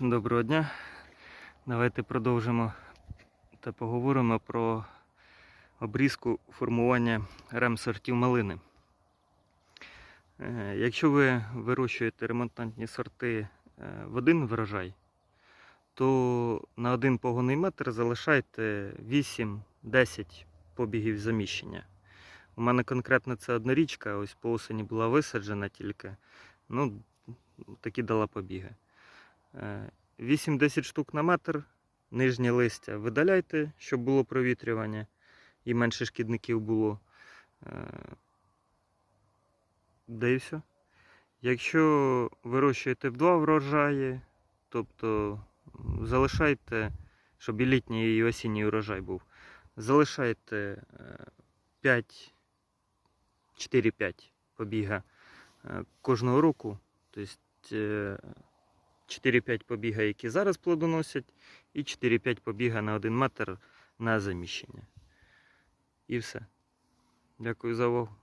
Доброго дня. Давайте продовжимо та поговоримо про обрізку формування ремсортів малини. Е, Якщо ви вирощуєте ремонтантні сорти е, в один врожай, то на один погонний метр залишайте 8-10 побігів заміщення. У мене конкретно це однорічка, ось по осені була висаджена тільки. Ну, такі дала побіги. Е, 8-10 штук на метр. Нижнє листя видаляйте, щоб було провітрювання і менше шкідників було. Е, Да і все. Якщо вирощуєте в два врожаї, тобто залишайте, щоб і літній і осінній урожай був, залишайте е, 5, 4-5 побіга е, кожного року. Тобто е, 4-5 побіга, які зараз плодоносять, і 4-5 побіга на 1 метр на заміщення. І все. Дякую за увагу.